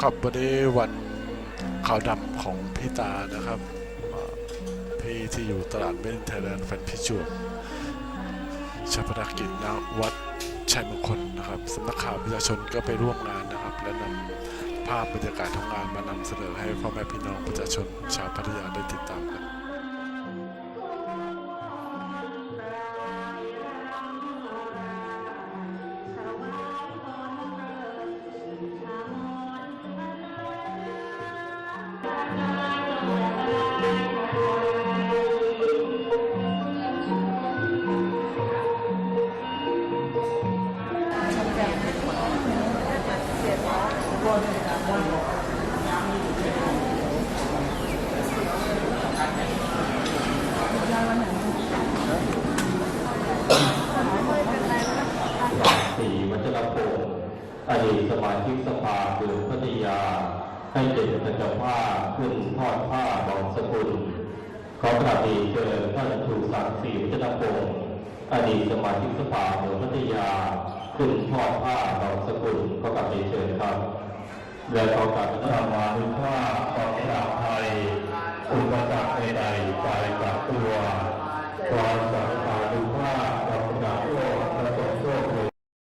ครับวันนี้วันขาวดำของพี่ตานะครับ พี่ที่อยู่ตลาดเมนไทยแลนด์แฟนพิจวบชาปนกิจณวัดชัยมงคลนะครับสำนักข่าวประชาชนก็ไปร่วมงานนะครับ และนำภาพบรรยากาศของงานมานำเสนอให้พ่อแม่พี่น้องประชาชนชาวพัทยาได้ติดตามกัน สีวัชรพงศ์อดีตสมาชิกสภาเมืองพัทยา ให้เป็นพระเจ้าภาขึ้นทอดผ้าบองสกุล ขอกราบเรียนเชิญท่านชูศักดิ์ศรีวัชรพงศ์อดีตสมาชิกสภาเมืองพัทยา ขึ้นทอดผ้าบองสกุลขอกราบเรียนเชิญครับ และขอกราบธรรมานุ